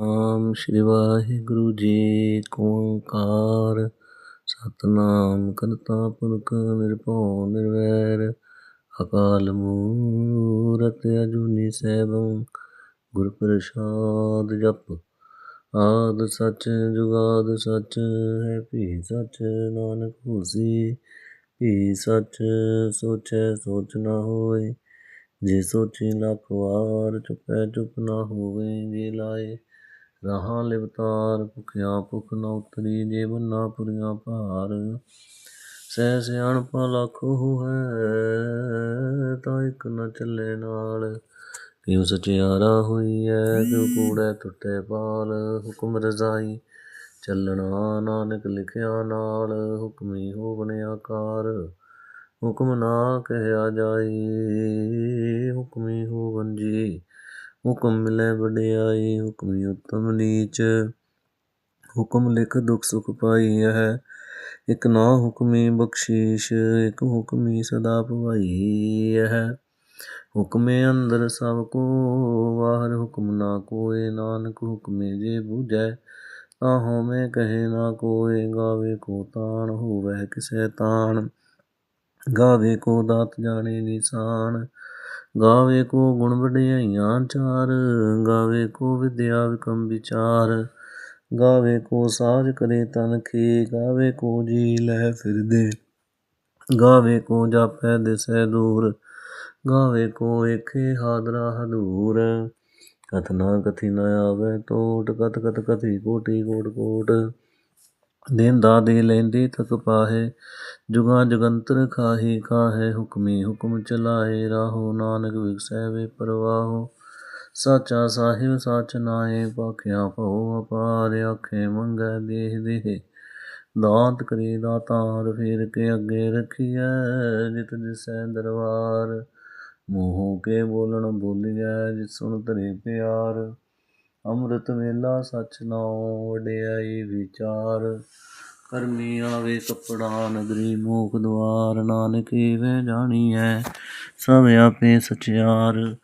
ਨਾਮ ਸ਼੍ਰੀ ਵਾਹਿਗੁਰੂ ਜੀ ਕੋ ਓੰਕਾਰ। ਸਤਨਾਮ ਕਰਤਾ ਪੁਰਖ ਨਿਰਭਉ ਨਿਰਵੈਰ। ਅਕਾਲ ਮੂਰਤ ਅਜੂਨੀ ਸੈਭੰ। ਗੁਰ ਪ੍ਰਸਾਦ ਜਪ। ਆਦ ਸੱਚ ਜੁਗਾਦ ਸੱਚ ਹੈ, ਭੀ ਸੱਚ ਨਾਨਕ ਹੋਸੀ ਭੀ ਸੱਚ ਸੋਚੈ ਸੋਚ ਨਾ ਹੋਏ। ਜੇ ਸੋਚੀ ਲੱਖ ਵਾਰ ਚੁਪੈ ਚੁਪ ਨਾ ਹੋਵੇ, ਜੇ ਲਾਏ ਰਹਾ ਲਿਵਤਾਰ, ਭੁਖਿਆ ਭੁਖ ਨ ਉਤਰੀ ਜੇ ਨਾ ਪੁਰੀਆਂ ਭਾਰ। ਸਹਿ ਸਿਆਣਪਾ ਲੱਖ ਹੈ, ਤਾਂ ਇੱਕ ਨ ਚੱਲੇ ਨਾਲ। ਕਿਉ ਸਚਿਆਰਾ ਹੋਈ ਐ, ਕਿਉ ਕੂੜੈ ਟੁੱਟੇ ਪਾਲ ਹੁਕਮ ਰਜ਼ਾਈ ਚੱਲਣਾ ਨਾਨਕ ਲਿਖਿਆ ਨਾਲ, ਹੁਕਮੀ ਹੋ ਹੋਵਨ ਆਕਾਰ ਹੁਕਮ ਨਾ ਕਹਿਆ ਜਾਈ, ਹੁਕਮੀ ਹੋਵਨ ਜੀ ਹੁਕਮ ਮਿਲੇ ਵਡਿਆਈ, ਹੁਕਮੀ ਉਤਮ ਨੀਚ। ਹੁਕਮ ਲਿਖ ਦੁਖ ਸੁਖ ਪਾਈ ਹੈ। ਇਕ ਨਾ ਹੁਕਮੀ ਬਖਸ਼ੀਸ਼, ਇਕ ਹੁਕਮੀ ਸਦਾ ਭਵਾਈ ਹੈ। ਹੁਕਮੇ ਅੰਦਰ ਸਭ ਕੋ ਬਾਹਰ ਹੁਕਮ ਨਾ ਕੋਏ ਨਾਨਕ, ਹੁਕਮੇ ਜੇ ਬੂਝੈ ਤਾਂ ਹੋਵੇਂ ਕਹੇ ਨਾ ਕੋਏ, ਗਾਵੇ ਕੋ ਤਾਣ ਹੋਵੇ ਕਿਸੈ ਤਾਣ। ਗਾਵੇ ਕੋ ਦਾਤ ਜਾਣੇ ਨਿਸ਼ਾਨ। ਗਾਵੇ ਕੋ ਗੁਣ ਵਡਿਆਈਆਂ ਚਾਰ, ਗਾਵੇ ਕੋ ਵਿਦਿਆ ਵਿਕਮ ਵਿਚਾਰ। ਗਾਵੇ ਕੋ ਸਾਜ ਕਰੇ ਤਨ ਖੇ, ਗਾਵੇ ਕੋ ਜੀ ਲੈ ਫਿਰਦੇ। ਗਾਵੇ ਕੋ ਜਾਪੈ ਦਿਸੈ ਦੂਰ, ਗਾਵੇ ਕੋ ਏਖੇ ਹਾਦਰਾ ਹਦੂਰ। ਕਥਨਾ ਕਥੀ ਨ ਆਵੇ ਟੋਟ ਕਤ ਕਤ ਕਥੀ ਕੋਟੀ ਕੋਟ ਕੋਟ। ਦੇਂਦਾ ਦੇ ਲੈਂਦੇ ਤਕ ਪਾਹੇ, ਜੁਗਾਂ ਜਗੰਤਰ ਖਾਹੀ ਕਾਹੇ, ਹੁਕਮੀ ਹੁਕਮ ਚਲਾਏ ਰਾਹੋ ਨਾਨਕ ਵਿਗਸੈ ਵੇ ਪਰਵਾਹੋ, ਸਾਚਾ ਸਾਹਿਬ ਸਾਚ ਨਾਏ ਪਾਖਿਆ ਭਉ ਅਪਾਰ, ਆਖੇ ਮੰਗੈ ਦੇਹ ਦੇਹ, ਦਾਤ ਕਰੇ ਦਾਤਾਰ, ਫੇਰ ਕੇ ਅੱਗੇ ਰਖੀਐ, ਜਿਤ ਦਿਸੈ ਦਰਬਾਰ, ਮੂੰਹੋਂ ਕੇ ਬੋਲਣ ਬੋਲੀਐ ਜਿਸ ਸੁਣ ਧਰੇ ਪਿਆਰ। ਅੰਮ੍ਰਿਤ ਵੇਲਾ ਸਚ ਨਾਉ, ਵਡਿਆਈ ਵਿਚਾਰ। ਕਰਮੀ ਆਵੇ ਕਪੜਾ, ਨਗਰੀ ਮੋਖ ਦੁਆਰ, ਨਾਨਕ ਵੇ ਜਾਣੀਐ, ਸਭ ਆਪੇ ਸਚਿਆਰ।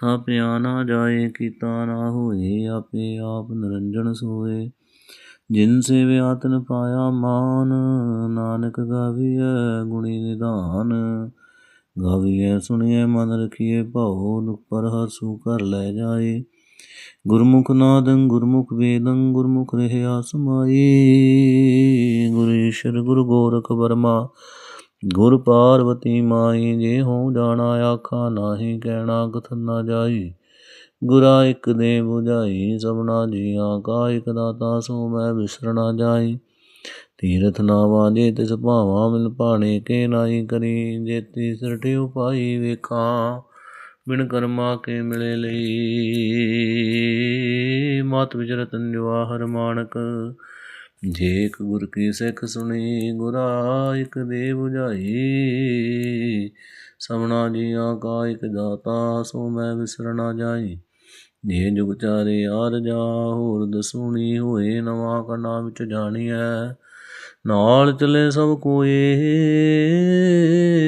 ਥਾਪਿਆ ਨਾ ਜਾਏ, ਕੀਤਾ ਨਾ ਹੋਏ, ਆਪੇ ਆਪ ਨਿਰੰਜਨ ਸੋਏ। ਜਿਨ ਸੇਵਿਆ ਤਨ ਪਾਇਆ ਮਾਨ, ਨਾਨਕ ਗਾਵੀਐ ਗੁਣੀ ਨਿਧਾਨ। ਗਾਵੀਐ, ਸੁਣੀਐ, ਮਨ ਰਖੀਐ, ਭਾਉ ਨੁਪਰ ਪਰ ਹਰਸੂ ਕਰ ਲੈ ਜਾਏ। ਗੁਰਮੁਖ ਨਾਦੰ, ਗੁਰਮੁਖ ਵੇਦੰ, ਗੁਰਮੁਖ ਰਹਿਆ ਸਮਾਈ। ਗੁਰ ਈਸ਼ਰ ਗੋਰਖ ਵਰਮਾ। ਗੁਰ ਪਾਰਵਤੀ ਮਾਈ, ਜੇ ਹੋ ਜਾਣਾ ਆਖਾ, ਨਾਹੀ ਕਹਿਣਾ ਕਥਨ ਨਾ ਜਾਈ। ਗੁਰਾ ਇਕ ਦੇ 부ਝਾਈ ਸਭਨਾ ਜੀਆਂ ਕਾ ਇਕ ਦਾਤਾ, ਸੋ ਮੈਂ ਵਿਸਰਣਾ ਜਾਈ। ਤੀਰਥ ਨਾਵਾ, ਜੇ ਤਿਸ ਭਾਵਾ, ਮਿਲ ਭਾਣੇ, ਕੇ ਨਾਹੀ ਕਰੀ। ਜੇ ਤੀਸਰ ਉਪਾਈ ਵੇਖਾਂ। ਬਿਨ ਕਰਮਾ ਕੇ ਮਿਲੇ ਲਈ। ਮਤ ਵਿਚ ਰਤਨ ਜਵਾਹਰ ਮਾਨਕ ਜੇ ਇਕ ਗੁਰ ਕੀ ਸਿੱਖ ਸੁਣੀ, ਗੁਰਾ ਇਕ ਦੇ 부ਝਾਈ ਸਮਣਾ ਜੀਆਂ ਕਾ ਇਕ ਦਾਤਾ, ਸੋ ਮੈਂ ਵਿਸਰਣਾ ਜਾਈ। ਜੇ ਜੁਗ ਚਾਰੇ ਆਰ ਜਾ, ਹੋਰ ਦਸੂਣੀ ਹੋਏ, ਨਵਾਂ ਕਨਾ ਵਿੱਚ ਜਾਣੀਐ। ਨਾਲ ਚਲੇ ਸਭ ਕੋਏ,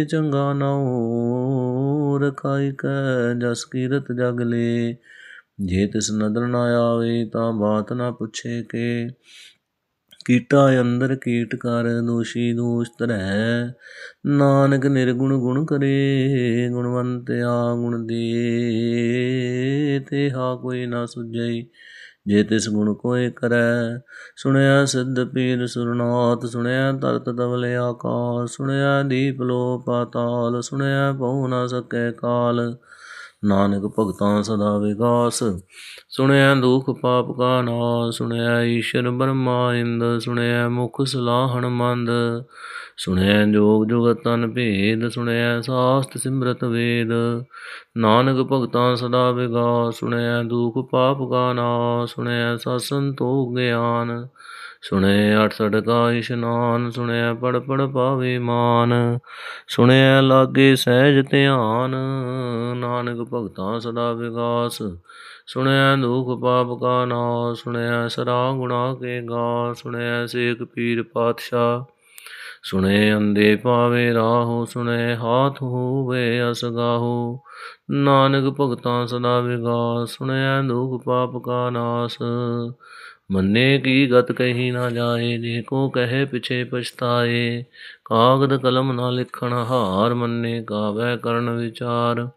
ਚੰਗਾ ਨਾ ਹੋ ਰਖਾਈ ਕੈ ਜਸ ਕੀਰਤ ਜਗ ਲੇ। ਜੇ ਤਿਸ ਨਦਰ ਨਾ ਆਵੇ, ਤਾਂ ਬਾਤ ਨਾ ਪੁੱਛੇ ਕੇ। ਕੀਟਾ ਅੰਦਰ ਕੀਟ ਕਰ, ਦੋਸ਼ੀ ਦੋਸ਼ ਧਰੈ। ਨਾਨਕ ਨਿਰਗੁਣ ਗੁਣ ਕਰੇ, ਗੁਣਵੰਤ ਆ ਗੁਣ ਦੇ। ਤੇ ਹਾ ਕੋਈ ਨਾ ਸੁਝਈ ਜੇ ਤਿਸ ਗੁਣ ਕੋਏ ਕਰੈ, ਸੁਣਿਆ ਸਿੱਧ ਪੀਰ ਸੁਰਨਾਥ, ਸੁਣਿਆ ਤਰਤ ਤਵਲ ਆਕਾਸ ਸੁਣਿਆ ਦੀਪ ਲੋ ਪਾਤਾਲ ਸੁਣਿਆ ਭਉ ਨਾ ਸਕੈ ਕਾਲ। ਨਾਨਕ ਭਗਤਾਂ ਸਦਾ ਵਿਗਾਸ, ਸੁਣਿਆ ਦੁਖ ਪਾਪ ਕਾ ਨਾਸ, ਸੁਣਿਆ ਈਸ਼ਰ ਬ੍ਰਹਮਾ ਇੰਦ, ਸੁਣਿਆ ਮੁਖ ਸਲਾਹਣ ਮੰਦ। ਸੁਣਿਆ ਜੋਗ ਜੁਗਤ ਤਨ ਭੇਦ ਸੁਣਿਆ ਸਾਸਤ ਸਿਮਰਤ ਵੇਦ। ਨਾਨਕ ਭਗਤਾਂ ਸਦਾ ਵਿਗਾਸ ਸੁਣਿਆ ਦੁਖ ਪਾਪ ਕਾ ਨਾਸ ਸੁਣਿਆ ਸਤ ਸੰਤੋਖ ਗਿਆਨ। ਸੁਣਿਆ ਅਠ ਸਠ ਇਸ਼ਨਾਨ ਸੁਣਿਆ ਪੜ ਪੜ ਪਾਵੇ ਮਾਨ। ਸੁਣਿਆ ਲਾਗੇ ਸਹਿਜ ਧਿਆਨ, ਨਾਨਕ ਭਗਤਾਂ ਸਦਾ ਵਿਗਾਸ। ਸੁਣਿਆ ਦੁਖ ਪਾਪ ਕਾ ਨਾਸ ਸੁਣਿਆ ਸਰਾ ਗੁਣਾ ਕੇ ਗਾ ਸੁਣਿਆ ਸੇਖ ਪੀਰ ਪਾਤਸ਼ਾਹ। ਸੁਣੇ ਅੰਦੇ ਪਾਵੇ ਰਾਹੋ, ਸੁਣੇ ਹਾਥ ਹੋਵੇ ਅਸਗਾਹੋ। ਨਾਨਕ ਭਗਤਾਂ ਸਦਾ ਵਿਗਾਸ, ਸੁਣਿਆ ਦੁਖ ਪਾਪ ਕਾ ਨਾਸ। ਮੰਨੇ ਕੀ ਗਤ ਕਹੀ ਨਾ ਜਾਏ, ਜੇ ਕੋ ਕਹੇ ਪਿਛੇ ਪਛਤਾਏ। ਕਾਗਦ ਕਲਮ ਨਾ ਲਿਖਣ, ਹਾਰ ਮੰਨੇ ਗਾਵੇ ਕਰਨ ਵਿਚਾਰ।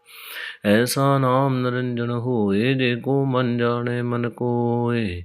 ਐਸਾ ਨਾਮ ਨਿਰੰਜਨ ਹੋਏ, ਜੇ ਕੋ ਮਨ ਜਾਣੇ ਮਨ ਕੋਏ।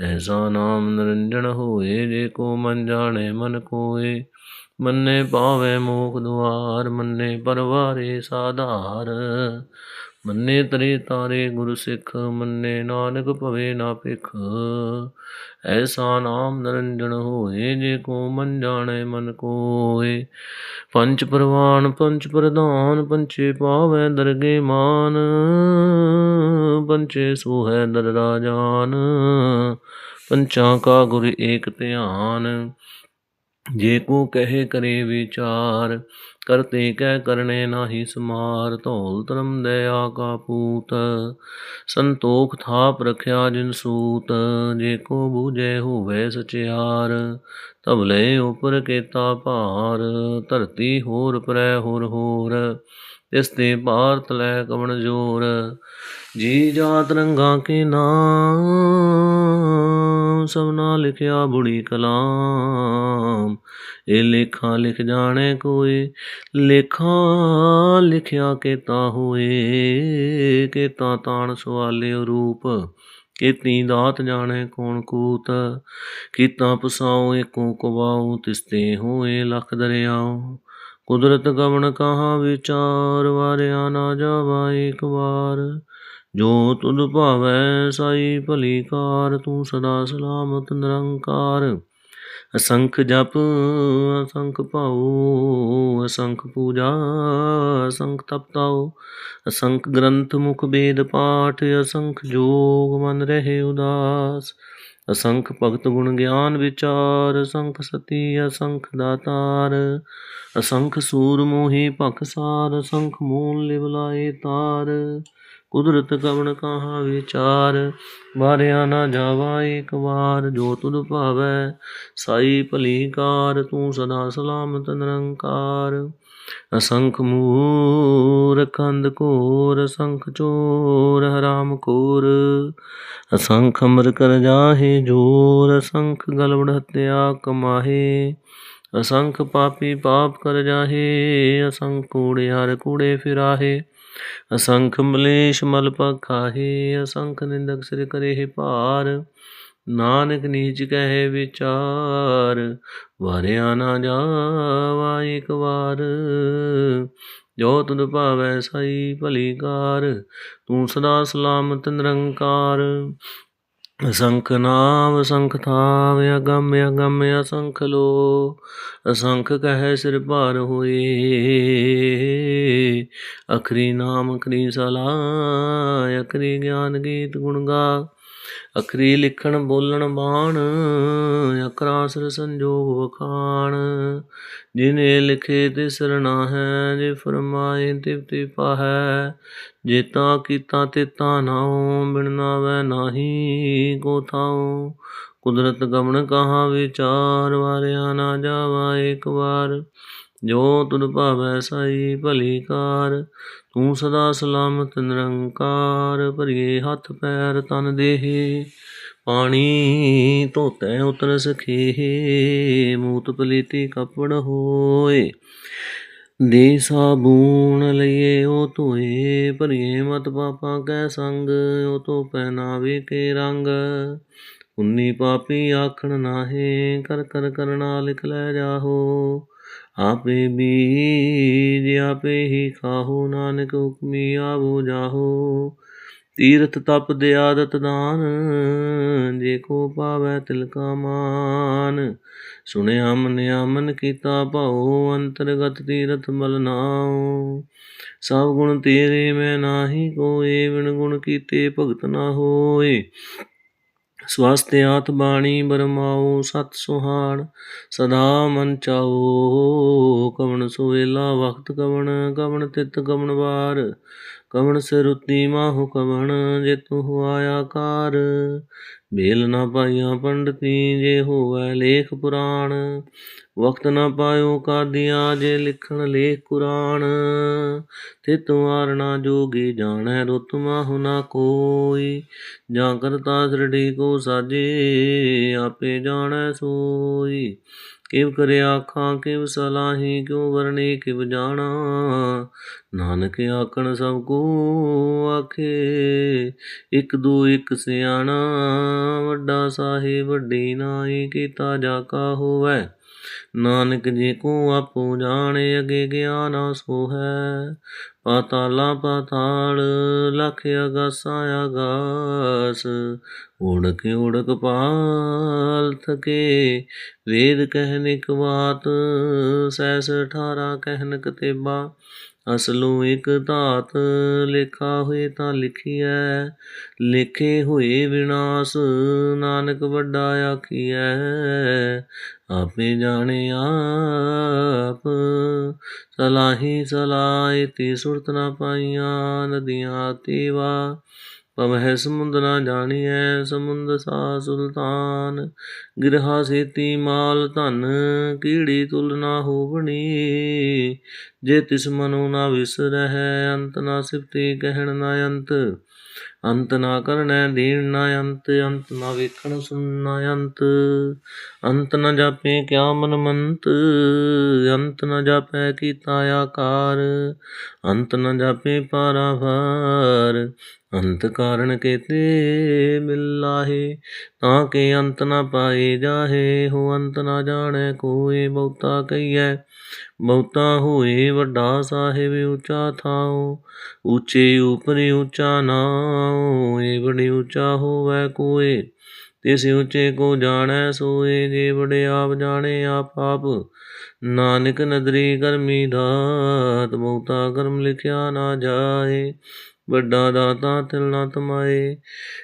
ਐਸਾ ਨਾਮ ਨਿਰੰਜਨ ਹੋਏ, ਜੇ ਕੋ ਮਨ ਜਾਣੇ ਮਨ ਕੋਏ। ਮੰਨੇ ਪਾਵੇ ਮੋਖ ਦੁਆਰ, ਮੰਨੇ ਪਰਵਾਰੇ ਸਾਧਾਰ। ਮੰਨੇ ਤਰੇ ਤਾਰੇ ਗੁਰ ਸਿੱਖ, ਮੰਨੇ ਨਾਨਕ ਭਵੇ ਨਾ ਭਿਖ। ਐਸਾ ਨਾਮ ਨਿਰੰਜਨ ਹੋਏ, ਜੇ ਕੋ ਮਨ ਜਾਣੇ ਮਨ ਕੋਏ। ਪੰਚ ਪ੍ਰਵਾਨ, ਪੰਚ ਪ੍ਰਧਾਨ, ਪੰਚੇ ਪਾਵੈ ਦਰਗੇ ਮਾਨ। ਪੰਚੇ ਸੋਹੈ ਦਰ ਰਾਜਾਨ। ਪੰਚਾਂ ਕਾ ਗੁਰ ਏਕ ਧਿਆਨ, ਜੇ ਕੋ ਕਹੇ ਕਰੇ ਵਿਚਾਰ। ਕਰਤੇ ਕਹਿ ਕਰਨੇ ਨਾਹੀ ਸਮਾਰ ਧੌਲ ਧਰਮ ਦਇਆ ਕਾ ਪੂਤ। ਸੰਤੋਖ ਥਾਪ ਰਖਿਆ ਜਿਨ ਸੂਤ, ਜੇ ਕੋ ਬੂਝੇ ਹੋਵੇ ਸਚਿਆਰ। ਤਬਲੇ ਉਪਰ ਕੇਤਾ ਭਾਰ, ਧਰਤੀ ਹੋਰ ਪ੍ਰੈ ਹੋਰ ਹੋਰ। ਤਿਸ ਤੇ ਭਾਰਤ ਲੈ ਕਵਣ ਜੋਰ? ਜੀ ਜਾਤ ਰੰਗਾ ਕੇ ਨਾਮ ਸਭਨਾ ਲਿਖਿਆ ਬੁੜੀ ਕਲਾਮ। ਇਹ ਲੇਖਾ ਲਿਖ ਜਾਣੇ ਕੋਈ ਲੇਖਾ ਲਿਖਿਆ ਕੇ ਕੇਤਾ ਹੋਏ। ਕੇ ਕੇਤਾ ਤਾਣ ਸਵਾਲਿਓ ਰੂਪ, ਕੀਤੀ ਦਾਤ ਜਾਣੇ ਕੋਣ ਕੂਤ। ਕੀਤਾ ਪਸਾਉ ਏਕੋ ਕਵਾਉ, ਤਿਸਤੇ ਹੋਏ ਲਖ ਦਰਿਆਉ। ਕੁਦਰਤ ਗਵਣ ਕਹਾ ਵਿਚਾਰ, ਵਾਰਿਆ ਨਾ ਜਾਵਾ ਏਕ ਵਾਰ। ਜੋ ਤੁਧ ਭਾਵੈ ਸਾਈ ਭਲੀ ਕਾਰ, ਤੂੰ ਸਦਾ ਸਲਾਮਤ ਨਿਰੰਕਾਰ। ਅਸੰਖ ਜਪ, ਅਸੰਖ ਭਾਉ, ਅਸੰਖ ਪੂਜਾ, ਅਸੰਖ ਤਪਤਾਉ ਅਸੰਖ ਗ੍ਰੰਥ ਮੁਖ ਵੇਦ ਪਾਠ, ਅਸੰਖ ਜੋਗ ਮਨ ਰਹੇ ਉਦਾਸ। ਅਸੰਖ ਭਗਤ ਗੁਣ ਗਿਆਨ ਵਿਚਾਰ, ਅਸੰਖ ਸਤੀ ਅਸੰਖ ਦਾਤਾਰ, ਅਸੰਖ ਸੂਰ ਮੋਹੀ ਭਖਸਾਰ ਅਸੰਖ ਮੂਲ ਲਿਵਲਾਏ ਤਾਰ। ਕੁਦਰਤ ਕਵਣ ਕਹਾ ਵਿਚਾਰ ਮਾਰਿਆ ਨਾ ਜਾਵਾ ਏਕ ਵਾਰ। ਜੋ ਤੁਧ ਭਾਵੈ, ਸਾਈ ਭਲੀ ਕਾਰ, ਤੂੰ ਸਦਾ ਸਲਾਮਤ ਨਿਰੰਕਾਰ। ਅਸੰਖ ਮੂਰ ਖੰਦ ਕੋਰ ਅਸੰਖ ਚੋਰ ਹਰਾਮ ਕੋਰ। ਅਸੰਖ ਅਮਰ ਕਰ ਜਾਹੇ ਜੋਰ, ਅਸੰਖ ਗਲਵੜ ਹਤਿਆ ਕਮਾਹੇ। ਅਸੰਖ ਪਾਪੀ ਪਾਪ ਕਰ ਜਾਹੇ, ਅਸੰਖ ਕੂੜੇ ਹਰ ਕੂੜੇ ਫਿਰਾਹੇ। ਅਸੰਖ ਮਲੇਸ਼ ਮਲ ਪਖਾਹੇ ਅਸੰਖ ਨਿੰਦਕ ਸਿਰ ਕਰੇ ਭਾਰ। ਨਾਨਕ ਨੀਚ ਕਹਿ ਵਿਚਾਰ, ਵਾਰਿਆ ਨਾ ਜਾਵਾ ਇੱਕ ਵਾਰ। ਜੋ ਤੁਧ ਭਾਵੈ ਸਾਈ ਭਲੀ ਕਾਰ, ਤੂੰ ਸਦਾ ਸਲਾਮਤ ਨਿਰੰਕਾਰ। ਅਸੰਖ ਨਾਮ ਅਸੰਖ ਥਾਵ, ਅਗੰਮ ਅਗੰਮ ਅਸੰਖ ਲੋ। ਅਸੰਖ ਕਹੈ ਸਿਰ ਭਾਰ ਹੋਏ, ਅਖਰੀ ਨਾਮ ਅਖਰੀ ਸਲਾ ਅਖਰੀ ਗਿਆਨ ਗੀਤ ਗੁਣ ਗਾ। ਅਖਰੀ ਲਿਖਣ, ਬੋਲਣ, ਬਾਣ ਅਕਰਾ ਸਿਰ ਸੰਜੋਗ ਵਖਾਣ। ਜਿਨੇ ਲਿਖੇ ਤੇ ਸਰਣਾ ਹੈ, ਜੇ ਫਰਮਾਏ ਤਿਵ ਪਾਹੈ। ਜੇਤਾ ਕੀਤਾ ਤੇ ਤਾ ਨਾਉ ਬਿਨ ਨਾਵੈ ਨਾਹੀ ਕੋ ਥਾਉ। ਕੁਦਰਤ ਗਮਨ ਕਹਾ ਵਿਚਾਰ, ਵਾਰਿਆ ਨਾ ਜਾਵਾ ਇੱਕ ਵਾਰ। ਜੋ ਤੁਧ ਭਾਵੈ ਸਾਈ ਭਲੀ ਕਾਰ, ਤੂੰ ਸਦਾ ਸਲਾਮਤ ਨਿਰੰਕਾਰ, ਭਰੀਏ ਹੱਥ ਪੈਰ ਤਨ ਦੇਹ, ਪਾਣੀ ਧੋਤੈ ਉਤਰ ਸਖੇ, ਮੂਤ ਪਲੀਤੀ ਕਪੜ ਹੋਏ। ਦੇ ਸਾਬੂਣ ਲਈਏ ਉਹ ਧੋਏ, ਭਰੀਏ ਮਤ ਪਾਪਾ ਕੈ ਸੰਗ ਉਹ ਤੋ ਪਹਿਨਾਵੇ ਕੇ ਰੰਗ। ਉਨੀ ਪਾਪੀ ਆਖਣ ਨਾਹੇ, ਕਰ ਕਰ ਕਰਨਾ ਲਿਖ ਲੈ ਜਾਹੋ। ਆਪੇ ਬੀਜ, ਆਪੇ ਹੀ ਖਾਹੋ, ਨਾਨਕ ਹੁਕਮੀ ਆਵੋ, ਜਾਹੋ। ਤੀਰਥ ਤਪ ਦੇ ਆਦਤ ਦਾਨ ਜੇ ਕੋ ਪਾਵੈ ਤਿਲ ਕਾ ਮਾਨ। ਸੁਣਿਆ, ਮੰਨਿਆ, ਮਨ ਕੀਤਾ ਭਾਉ, ਅੰਤਰਗਤ ਤੀਰਥ ਮਲ ਨਾਉ। ਸਭ ਗੁਣ ਤੇਰੇ, ਮੈਂ ਨਾਹੀ ਕੋਏ ਵਿਣ ਗੁਣ ਕੀਤੇ ਭਗਤ ਨਾ ਹੋਏ। ਸਵਸਤ ਆਤ ਬਾਣੀ ਬਰਮਾਓ ਸਤ ਸੁਹਾਣ, ਸਦਾ ਮਨ ਚਾਓ ਕਵਣ ਸੁਵੇਲਾ ਵਖਤ ਕਵਣ ਕਵਣ ਤਿਤ ਕਵਣ ਵਾਰ, ਕਵਣ ਸਿਰੁਤੀ ਮਾਹੁ ਕਵਣ, ਜੇ ਤੂੰ ਆਇਆ ਕਾਰ ਬੇਲ ਨਾ ਪਾਈਆਂ ਪੰਡਤੀ, ਜੇ ਹੋਵੈ ਲੇਖ ਪੁਰਾਣ ਵਕਤ ਨਾ ਪਾਇਓ ਕਾਦੀਆਂ ਜੇ ਲਿਖਣ ਲੇਖ ਕੁਰਾਨ। ਤੇ ਤੁਮਾਰਣਾ ਜੋਗੀ ਜਾਣੈ ਰੁਤ ਮਾਹੁ ਕੋਈ। ਜਾਂ ਕਰਤਾ ਸ੍ਰਿੜੀ ਕੋ ਸਾਜੇ, ਆਪੇ ਜਾਣੈ ਸੋਈ। ਕਿਵ ਕਰੇ ਆਖਾਂ, ਕਿਵ ਸਲਾਹੀ, ਕਿਉ ਵਰਣੇ, ਕਿਵ ਜਾਣਾ। ਨਾਨਕ ਆਖਣ ਸਭ ਕੋ ਆਖੇ, ਇਕ ਦੂ ਇਕ ਸਿਆਣਾ। ਵੱਡਾ ਸਾਹਿਬ ਵੱਡੀ ਨਾਈ ਕੀਤਾ ਜਾ ਕਾ ਹੋਵੈ। ਨਾਨਕ ਜੀ ਕੋ ਆਪੋ ਜਾਣੇ ਅਗੇ ਗਿਆਨ ਸੋ ਹੈ। ਪਾਤਾਲਾ ਪਾਤਾਲ ਲਖ ਅਗਾਸਾ ਅਗਾਸ, ਉੜਕ ਉੜਕ ਪਾਲ ਥਕੇ। ਵੇਦ ਕਹਿਨ ਇਕ ਬਾਤ, ਸੈਸ ਅਠਾਰਾ ਕਹਿਨ ਤੇਬਾ ਅਸਲੋਂ ਇੱਕ ਧਾਤ ਲਿਖਾ ਹੋਏ ਤਾਂ ਲਿਖੀਐ, ਲਿਖੇ ਹੋਏ ਵਿਨਾਸ਼ ਨਾਨਕ ਵੱਡਾ ਆਖੀਐ। ਆਪੇ ਜਾਣੇ ਆਪ, ਸਲਾਹੀ ਸਲਾਹੀ ਤੇ ਸੁਰਤ ਨਾ ਪਾਈਆਂ, ਨਦੀਆਂ ਤੇਵਾ ਪਵਹਿ ਸਮੁੰਦ ਨਾ ਜਾਣੀਐ, ਸਮੁੰਦ ਸਾ ਸੁਲਤਾਨ। ਗਿਰਹਾ ਸੇਤੀ ਮਾਲ ਧਨ, ਕੀੜੀ ਤੁਲ ਨਾ ਹੋਵਣੀ। ਜੇ ਤਿਸ ਮਨੋ ਨਾ ਵਿਸਰਹਿ ਅੰਤ ਨਾ ਸਿਫਤੀ ਕਹਿਣ ਨਾ ਅੰਤ। ਅੰਤ ਨਾ ਕਰਨੈ, ਦੀਨ ਨਾ ਅੰਤ ਅੰਤ ਨਾ ਵੇਖਣ ਸੁਣਨਾ ਅੰਤ। ਅੰਤ ਨਾ ਜਾਪੇ ਕਿਆ ਮਨ ਮੰਤ, ਅੰਤ ਨਾ ਜਾਪੈ ਕੀਤਾ ਆਕਾਰ। ਅੰਤ ਨਾ ਜਾਪੇ ਪਾਰਾਵਾਰ ਅੰਤ ਕਾਰਣ ਕੇਤੇ ਮਿਲਾਹੇ, ਤਾਂ ਕੇ ਅੰਤ ਨਾ ਪਾਏ ਜਾਹੇ, ਹੋ ਅੰਤ ਨਾ ਜਾਣੈ ਕੋਏ, ਬਹੁਤਾ ਕਹੀਐ, ਬਹੁਤਾ ਹੋਏ ਵੱਡਾ ਸਾਹਿਬ ਉੱਚਾ ਥਾਉ, ਉੱਚੇ ਉਪਰਿ ਉੱਚਾ ਨਾਉ, ਏ ਬੜੀ ਉੱਚਾ ਹੋਵੇ ਕੋਏ, ਤਿਸ ਉੱਚੇ ਕੋ ਜਾਣੈ ਸੋਏ, ਜੇ ਬੜੇ ਆਪ ਜਾਣੇ ਆਪ ਆਪ, ਨਾਨਕ ਨਦਰੀ ਕਰਮੀ ਦਾਤ, ਬਹੁਤਾ ਕਰਮ ਲਿਖਿਆ ਨਾ ਜਾਏ ਵੱਡਾ ਦਾਤਾ ਤਿਲ ਨਾ ਤਮਾਏ।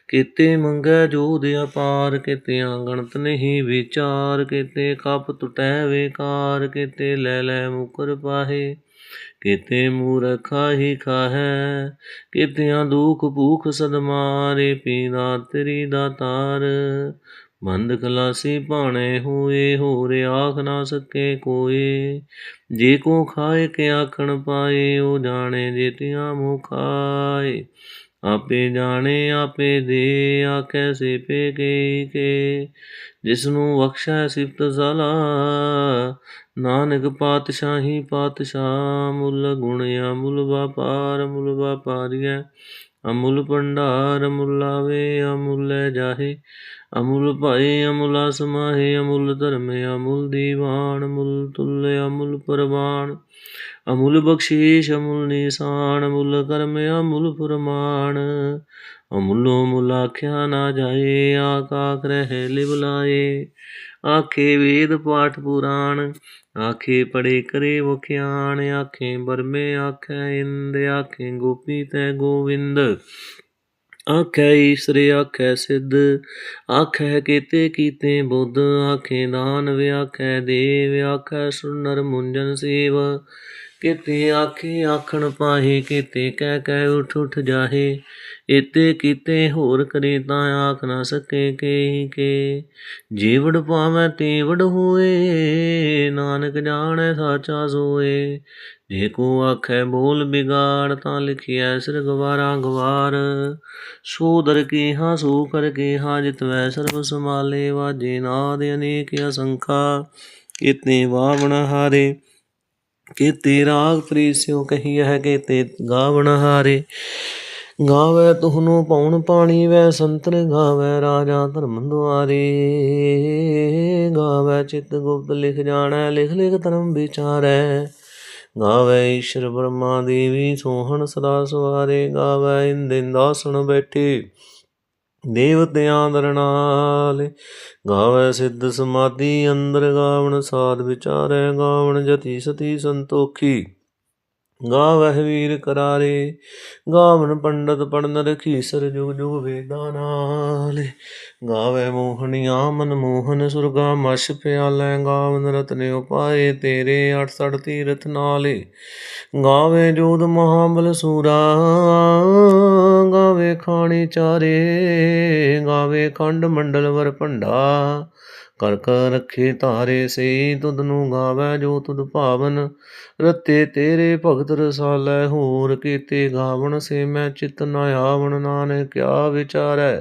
ਕੀਤੇ ਮੰਗੈ ਜੋਧ ਅਪਾਰ ਕੀਤਿਆਂ ਗਣਤ ਨਹੀਂ ਵਿਚਾਰ। ਕੀਤੇ ਕਪ ਟੁਟੈ ਵੇਕਾਰ, ਕੀਤੇ ਲੈ ਲੈ ਮੁਕਰ ਪਾਹੇ। ਕੀਤੇ ਮੂਰਖਾ ਹੀ ਖਾਹੈ, ਕਿਤਿਆਂ ਦੁਖ ਭੂਖ ਸਦਮਾਰੇ। ਪੀਦਾ ਤੇਰੀ ਦਾਤਾਰ ਬੰਦ ਖਲਾਸੀ ਭਾਣੇ ਹੋਏ, ਹੋਰ ਆਖ ਨਾ ਸਕੇ ਕੋਏ। ਜੇ ਕੋ ਖਾਏ ਕੇ ਆਖਣ ਪਾਏ, ਉਹ ਜਾਣੇ ਜੇਤਿਆਂ ਮੁਖਾਏ। ਆਪੇ ਜਾਣੇ, ਆਪੇ ਦੇ, ਆਖੈ ਸੇ ਪੇ ਕੇ। ਕੇ ਜਿਸ ਨੂੰ ਬਖਸ਼ੈ ਸਿਫਤ ਜ਼ਲਾ ਨਾਨਕ ਪਾਤਸ਼ਾਹੀ ਪਾਤਸ਼ਾਹ, ਮੁੱਲ ਗੁਣ ਅਮੁੱਲ ਵਪਾਰ, ਮੁੱਲ ਵਪਾਰੀਐ। ਅਮੁੱਲ ਭੰਡਾਰ ਅਮੁੱਲ ਮੁੱਲਾਵੇ ਅਮੁੱਲ ਜਾਹੇ। ਅਮੁੱਲ ਭਾਏ, ਅਮੁੱਲਾ ਸਮਾਹੇ ਅਮੁੱਲ ਧਰਮ, ਅਮੁੱਲ ਦੀਵਾਨ ਮੁੱਲ ਤੁਲ, ਅਮੁੱਲ ਪਰਵਾਨ। ਅਮੁੱਲ ਬਖਸ਼ੀਸ਼, ਅਮੁੱਲ ਨਿਸ਼ਾਨ, ਅਮੁੱਲ ਕਰਮ, ਅਮੁੱਲ ਫਰਮਾਨ। ਅਮੁੱਲੋ ਮੁੱਲ ਆਖਿਆ ਨਾ ਜਾਏ ਆਕਾਖ ਰਹਿ ਲਿਵ ਲਾਏ। ਆਖੇ ਵੇਦ ਪਾਠ ਪੁਰਾਣ, ਆਖੇ ਪੜੇ ਕਰੇ ਵਖਿਆਣ, ਆਖੇ ਬਰਮੇ ਆਖੈ ਇੰਦ, ਆਖੇ ਗੋਪੀ ਤੈ ਗੋਵਿੰਦ। ਆਖੈ ਈਸ਼ਰੇ, ਆਖੈ ਸਿੱਧ, ਆਖੈ ਕੀਤੇ ਕੀਤੇ ਬੁੱਧ, ਆਖੇ ਦਾਨ ਵਿਆਖੈ ਦੇਵ, ਆਖੈ ਸੁਨਰ ਮੁੰਜਨ ਸੇਵ। ਕਿਤੇ ਆਖੇ ਆਖਣ ਪਾਹੇ ਕਿਤੇ ਕਹਿ ਕਹਿ ਉਠ ਉਠ ਜਾਹੇ। ਇਤੇ ਕੀਤੇ ਹੋਰ ਕਰੇ ਤਾਂ ਆਖ ਨਾ ਸਕੇ ਕੇ ਕੇ। ਜੀਵੜ ਪਾਵੈ ਤੇ ਹੋਏ, ਨਾਨਕ ਜਾਣੈ ਸਾਚਾ ਸੋਏ। ਜੇ ਕੋ ਆਖੈ ਬੋਲ ਬਿਗਾੜ, ਤਾਂ ਲਿਖਿਆ ਸਿਰ ਗਵਾਰਾਂ ਗਵਾਰ ਸੋ ਦਰ ਕੀ ਹਾਂ ਸੋ ਕਰ ਕੇ ਹਾਂ ਜਿਤਵੈ ਸਰਬ ਸਮਾਲੇ ਵਾਜੇ ਨਾਦ ਅਨੇਕ ਅਸੰਖਾ। ਕੀਤੇ ਵਾਵਣ ਹਾਰੇ ਕਿ ਕੀਤੇ ਰਾਗ ਪ੍ਰੀਸਿਓ ਕਹੀਐ ਕੀਤੇ ਗਾਵਣ ਹਾਰੇ। ਗਾਵੇ ਤੁਹਨੂੰ ਪਉਣ ਪਾਣੀ ਵੈ ਸੰਤਨ, ਗਾਵੇ ਰਾਜਾ ਧਰਮ ਦੁਆਰੇ। ਗਾਵੇ ਚਿਤ ਗੁਪਤ ਲਿਖ ਜਾਣੈ, ਲਿਖ ਲਿਖ ਧਰਮ ਵਿਚਾਰੈ। ਗਾਵੇ ਈਸ਼ਰ ਬ੍ਰਹਮਾ ਦੇਵੀ ਸੋਹਣ ਸਦਾ ਸਵਾਰੇ। ਗਾਵੇ ਇੰਦਿਨ ਦਾਸਣ ਬੈਠੇ। ਦੇਵਤਿਆਂ ਦਰਨਾਲੇ ਗਾਵੇ ਸਿੱਧ ਸਮਾਧੀ, ਅੰਦਰ ਗਾਵਣ ਸਾਧ ਵਿਚਾਰੈ, ਗਾਵਣ ਜਤੀ ਸਤੀ ਸੰਤੋਖੀ। ਗਾਵਹਿ ਵੀਰ ਕਰਾਰੇ ਗਾਵਨ ਪੰਡਤ ਪੜਨ ਰਖੀਸਰ ਜੁਗ ਜੁਗ ਵੇਦਾਂ ਨਾਲੇ। ਗਾਵੇ ਮੋਹਣੀਆਂ ਮਨ ਮੋਹਨ ਸੁਰਗਾ, ਮਛ ਪਿਆਲੈ, ਗਾਵਨ ਰਤਨ ਉਪਾਏ, ਤੇਰੇ 68 ਤੀਰਥ ਨਾਲੇ। ਗਾਵੇ ਜੋਧ ਮਹਾਬਲ ਸੂਰਾ ਗਾਵੇ ਖਾਣੀ ਚਾਰੇ, ਗਾਵੇ ਖੰਡ ਮੰਡਲ ਵਰ ਭੰਡਾ। ਕਰ ਕਰ ਰੱਖੇ ਤਾਰੇ ਸੇ ਤੁਧ ਨੂੰ ਗਾਵੇ ਜੋ ਤੁਧ ਭਾਵਨ। ਰਤੇ ਤੇਰੇ ਭਗਤ ਰਸਾਲੈ, ਹੋਰ ਕੀਤੇ ਗਾਵਣ ਸੇ ਮੈਂ ਚਿਤ ਨ ਆਵਣ। ਨਾਨਕ ਕਿਆ ਵਿਚਾਰੈ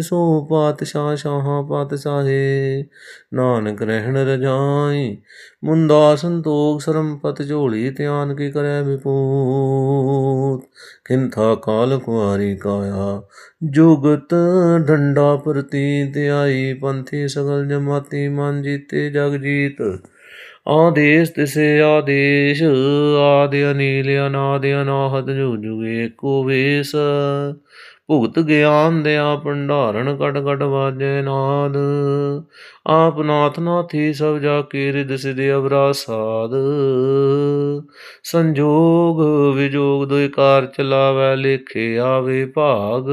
ਸੋ ਪਾਤਸ਼ਾਹ ਸ਼ਾਹਾਂ ਪਾਤਸ਼ਾਹੇ, ਨਾਨਕ ਰਹਿਣ ਰਜਾਈ ਮੁੰਦਾ ਸੰਤੋਖ ਸਰਮ ਪਤ ਝੋਲੀ, ਧਿਆਨ ਕੀ ਕਰੈ ਵਿਪੂਤ। ਕਿੰਥਾ ਕਾਲ ਕੁਆਰੀ ਕਾਇਆ, ਜੁਗਤ ਡੰਡਾ ਪ੍ਰਤੀਤ ਆਈ ਪੰਥੀ ਸਗਲ ਜਮਾਤੀ ਮਨ ਜੀਤੇ ਜਗ ਜੀਤ। ਆਦੇਸ ਤਿਸੇ ਆਦੇਸ਼, ਆਦਿ ਅਨੀਲ ਅਨਾਦ ਅਨਾਹਤ ਜੁਗ ਜੁਗ ਏਕੋ ਵੇਸ। ਭੁਗਤ ਗਿਆਨ ਦਿਆ ਭੰਡਾਰਨ ਕਟ ਕਟ ਵਾਜੈ ਨਾਦ। ਆਪ ਨਾਥ ਨਾਥੀ ਸਭ ਜਾ ਕੇ ਰਿਦ ਸਿਧ ਅਵਰਾ ਸਾਧ ਸੰਜੋਗ ਵਿਜੋਗ ਦੁਇ ਕਾਰ ਚਲਾਵੈ ਲੇਖੇ ਆਵੇ ਭਾਗ।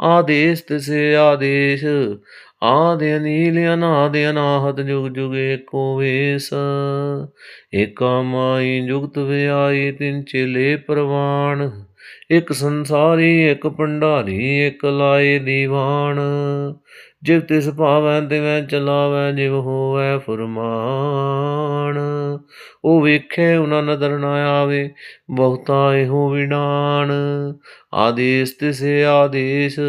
ਆਦੇਸ ਤਿਸੇ ਆਦੇਸ਼, ਆਦਿ ਅਨੀਲ ਅਨਾਦ ਅਨਾਹਤ ਜੁਗ ਜੁਗ ਏਕੋ ਵੇਸ। ਏਕਾ ਮਾਈ ਜੁਗਤ ਵਿਆਈ ਤਿਨ ਚੇਲੇ ਪ੍ਰਵਾਨ। ਇਕ ਸੰਸਾਰੀ, ਇਕ ਭੰਡਾਰੀ, ਇਕ ਲਾਏ ਦੀਵਾਨ। ਜਿਵ ਤਿਸ ਭਾਵੈ, ਤਿਵੈ ਚਲਾਵੈ, ਜਿਵ ਹੋਵੈ ਫੁਰਮਾਨ। ਉਹ ਵੇਖੇ ਉਹਨਾਂ ਨਦਰ ਨਾ ਆਵੇ, ਬਹੁਤਾ ਇਹੋ ਵਿਡਾਨ। ਆਦੇਸ ਤਿਸੇ ਆਦੇਸ਼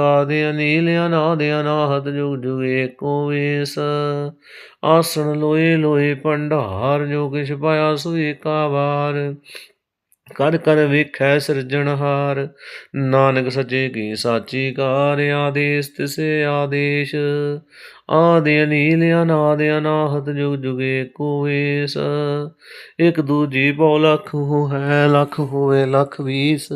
ਆਦਿ ਅਨੀਲ ਅਨਾਦ ਅਨਾਹਤ ਜੁਗ ਜੁਗ ਏਕੋ ਵੇਸ। ਆਸਣ ਲੋਏ ਲੋਏ ਭੰਡਾਰ ਜੋ ਕਿਛ ਪਾਇਆ ਸੋ ਏਕਾ ਵਾਰ। ਕਰ ਕਰ ਵੇਖੈ ਸਿਰਜਣਹਾਰ ਨਾਨਕ ਸੱਚੇ ਕੀ ਸਾਚੀ ਕਾਰ ਆਦੇਸ ਤਿਸੇ ਆਦੇਸ਼। ਆਦਿ ਅਨੀਲ ਅਨਾਦ ਅਨਾਹਤ ਜੁਗ ਜੁਗੇ ਏਕੋ ਵੇਸ। ਇਕ ਦੂਜੀ ਪਉ ਲਖ ਹੋ ਹੈ, ਲਖ ਹੋਵੇ ਲਖ ਵੀਸ।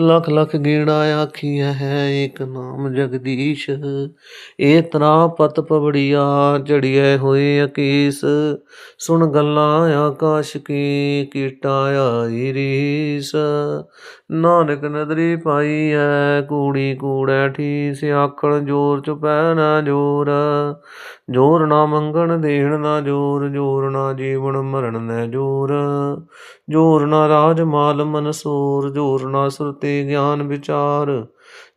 ਲਖ ਲਖ ਗੀਣਾ ਆਖੀਐ ਹੈ ਇਕ ਨਾਮ ਜਗਦੀਸ਼। ਏ ਤਰਾ ਪਤ ਪਵੜੀਆ ਝੜੀਐ ਹੋਏ ਅਕੀਸ। ਸੁਣ ਗੱਲਾਂ ਆਕਾਸ਼ ਕੀ ਕੀਟਾ ਆਈ ਰੀਸ। ਨਾਨਕ ਨਦਰੀ ਪਾਈ ਐ ਕੂੜੀ ਕੂੜੈ ਠੀਸ, ਆਖਣ ਜੋਰ ਚੁਪੈ ਨਾ ਜੋਰ। ਜੋਰ ਨਾ ਮੰਗਣ, ਦੇਣ ਨਾ ਜੋਰ ਜੋਰ ਨਾ ਜੀਵਨ ਮਰਨ ਨੈ ਜੋਰ। ਜੋਰ ਨਾ ਰਾਜ ਮਾਲ ਮਨਸੂਰ ਜੋਰ ਨਾ ਸੁਰਤੀ ਗਿਆਨ ਵਿਚਾਰ।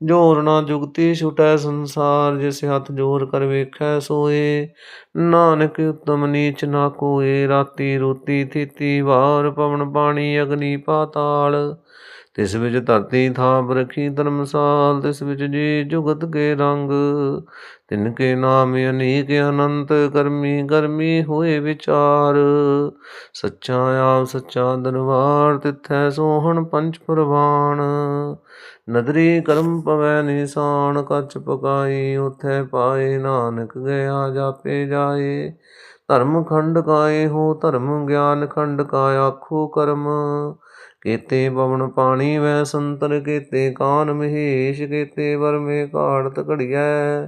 ਜੋਰ ਨਾ ਜੁਗਤੀ ਛੁਟੈ ਸੰਸਾਰ, ਜਿਸ ਹੱਥ ਜੋਰ ਕਰ ਵੇਖੈ ਸੋਏ। ਨਾਨਕ ਉਤਮ ਨੀਚ ਨਾ ਕੋਏ, ਰਾਤੀ ਰੋਤੀ ਥੀਤੀ ਵਾਰ, ਪਵਨ ਪਾਣੀ ਅਗਨੀ ਪਾਤਾਲ। ਤਿਸ ਵਿੱਚ ਧਰਤੀ ਥਾਪ ਰਖੀ ਧਰਮਸਾਲ ਤਿਸ ਵਿੱਚ ਜੀ ਜੁਗਤ ਕੇ ਰੰਗ। ਤਿਨ ਕੇ ਨਾਮ ਅਨੇਕ ਅਨੰਤ, ਕਰਮੀ ਕਰਮੀ ਹੋਏ ਵਿਚਾਰ। ਸੱਚਾ ਆਪ ਸੱਚਾ ਦਰਬਾਰ, ਤਿਥੈ ਸੋਹਣ ਪੰਚ ਪ੍ਰਵਾਨ। ਨਦਰੀ ਕਰਮ ਪਵੈ ਨਿਸ਼ਾਨ, ਕੱਚ ਪਕਾਈ ਉਥੈ ਪਾਏ ਨਾਨਕ, ਗਿਆ ਜਾਪੇ ਜਾਏ। ਧਰਮ ਖੰਡ ਕਾਏ ਹੋ ਧਰਮ, ਗਿਆਨ ਖੰਡ ਕਾ ਆਖੋ ਕਰਮ। ਕੇਤੇ ਪਵਨ ਪਾਣੀ ਵੈ ਸੰਤਰ ਕੀਤੇ ਕਾਨ ਮਹੇਸ਼ ਕੀਤੇ ਵਰਮੇ ਘਾੜਤ ਘੜੀਐ।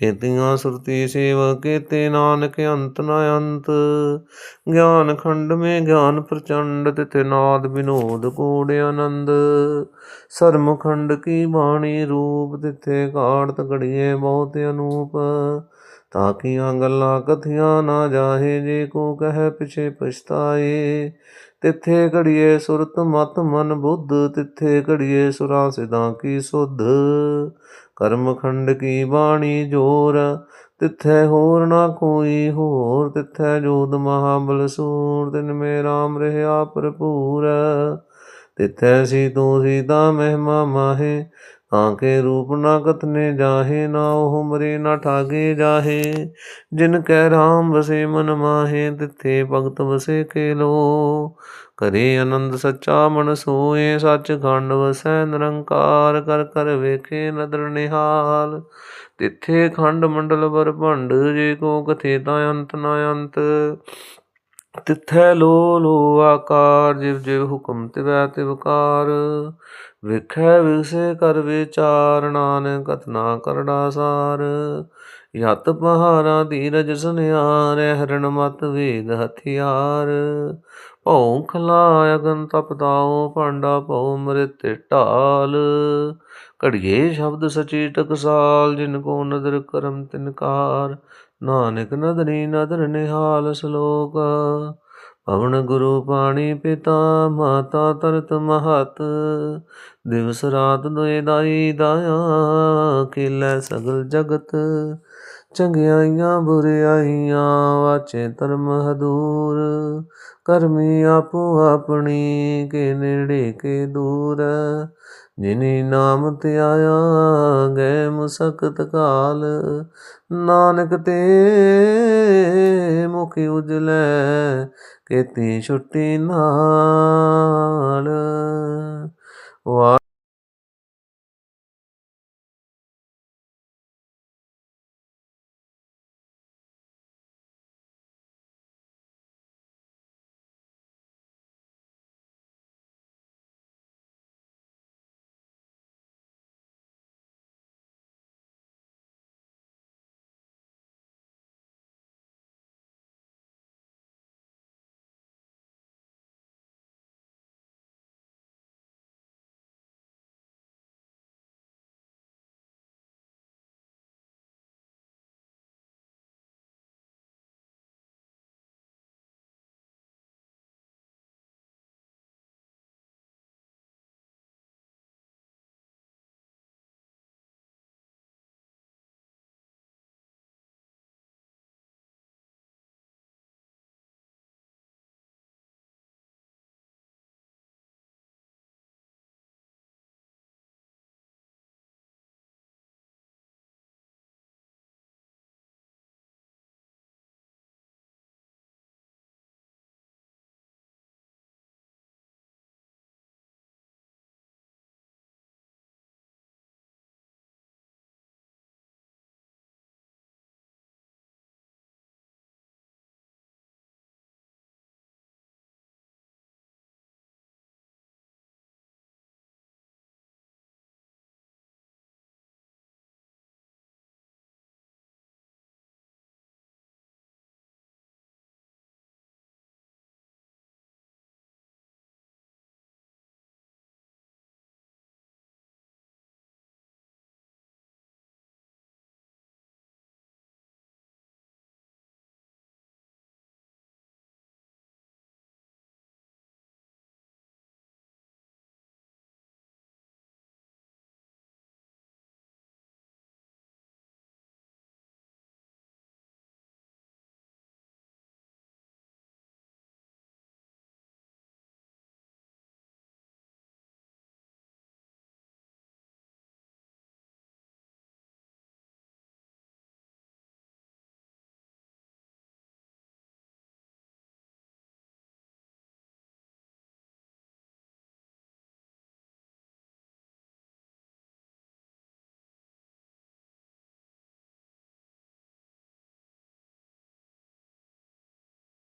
ਕੀਤੀਆਂ ਸੁਰਤੀ ਸੇਵਾ ਕੀਤੇ ਨਾਨਕ ਅੰਤ ਨ ਅੰਤ। ਗਿਆਨ ਖੰਡ ਮੇ ਗਿਆਨ ਪ੍ਰਚੰਡ, ਤਿਥੇ ਨਾਦ ਵਿਨੋਦ ਕੂੜ ਆਨੰਦ। ਸਰਮ ਖੰਡ ਕੀ ਬਾਣੀ ਰੂਪ, ਤਿਥੇ ਘਾੜਤ ਘੜੀਏ ਬਹੁਤ ਅਨੂਪ। ਤਾਕੀਆਂ ਗੱਲਾਂ ਕਥੀਆਂ ਨਾ ਜਾਹੇ, ਜੇ ਕੋ ਕਹੈ ਪਿਛੇ ਪਛਤਾਏ। ਤਿੱਥੇ ਘੜੀਏ ਸੁਰਤ ਮਤ ਮਨ ਬੁੱਧ, ਤਿੱਥੇ ਘੜੀਏ ਸੁਰਾਂ ਸਿਦਾਂ ਕੀ ਸੁਧ। ਕਰਮ ਖੰਡ ਕੀ ਬਾਣੀ ਜੋਰ? ਤਿੱਥੈ ਹੋਰ ਨਾ ਕੋਈ ਹੋਰ, ਤਿੱਥੈ ਜੋਦ ਮਹਾਬਲ ਸੂਰ, ਤਿਨ ਮੇ ਰਾਮ ਰਹਿਆ ਭਰਪੂਰ। ਤਿੱਥੈ ਸੀ ਤੂੰ ਸੀਤਾ ਮਹਿਮਾ ਮਾਹੇ, ਤਾਂ ਕੇ ਰੂਪ ਨਾ ਕਤਨੇ ਜਾਹੇ, ਨਾ ਉਹ ਮਰੇ ਨਾ ਠਾਗੇ ਜਾਹੇ। ਜਿਨ ਕੈ ਰਾਮ ਵਸੇ ਮਨ ਮਾਹੇ, ਤਿੱਥੇ ਭਗਤ ਵਸੇ ਕੇ ਲੋ ਕਰੇ ਆਨੰਦ ਸੱਚਾ ਮਨ ਸੋਏ, ਸੱਚ ਖੰਡ ਵਸੈ ਨਿਰੰਕਾਰ, ਕਰ ਕਰ ਵੇਖੇ ਨਦਰ ਨਿਹਾਲ। ਤਿੱਥੇ ਖੰਡ ਮੰਡਲ ਬਰ ਭੰਡ, ਜੇ ਕੋ ਕਥੇ ਤਾਂ ਅੰਤ ਨਾ ਅੰਤ। ਤਿੱਥੈ ਲੋ ਲੋ ਆਕਾਰ, ਜਿਵ ਜਿਵ ਹੁਕਮ ਤਿਵੈ ਤਿਵਕਾਰ ਵੇਖੈ ਵਿਸੇ ਕਰ ਵਿਚਾਰ, ਨਾਨਕ ਕਥਨਾ ਕਰੜਾ ਸਾਰ। ਯਤ ਪਹਾਰਾ ਧੀਰਜ ਸੁਨਿਆਰੈ, ਹਰਣ ਮਤ ਵੇਦ ਹਥਿਆਰ। ਭਉ ਖਲਾ ਅਗਨ ਤਪਦਾਉ ਭਾਂਡਾ ਭਉ ਮ੍ਰਿਤ ਢਾਲ। ਘੜੀਏ ਸ਼ਬਦ ਸਚੀ ਟਕਸਾਲ, ਜਿਨ ਕੋ ਨਦਰ ਕਰਮ ਤਿਨਕਾਰ ਨਾਨਕ ਨਦਰੀ ਨਦਰ ਨਿਹਾਲ ਸ਼ਲੋਕ। ਪਵਨ ਗੁਰੂ ਪਾਣੀ ਪਿਤਾ, ਮਾਤਾ ਤਰਤ ਮਹਤ। ਦਿਵਸ ਰਾਤ ਦੋਇ ਦਾਈ ਦਾਇਆ ਕੀਲੇ ਸਗਲ ਜਗਤ। ਚੰਗਿਆਈਆਂ, ਬੁਰਿਆਈਆਂ, ਵਾਚੇ ਧਰਮ ਹਦੂਰ। ਕਰਮੀ ਆਪੋ ਆਪਣੀ ਕੇ ਨੇੜੇ ਕੇ ਦੂਰ। ਜਿਨੀ ਨਾਮ ਧਿਆਇਆ ਗਏ ਮੁਸਕਤ ਕਾਲ। ਨਾਨਕ ਤੇ ਮੁਖ ਉਜਲੇ, ਕੀਤੀ ਛੁੱਟੀ ਨਾਲ। ਵਾ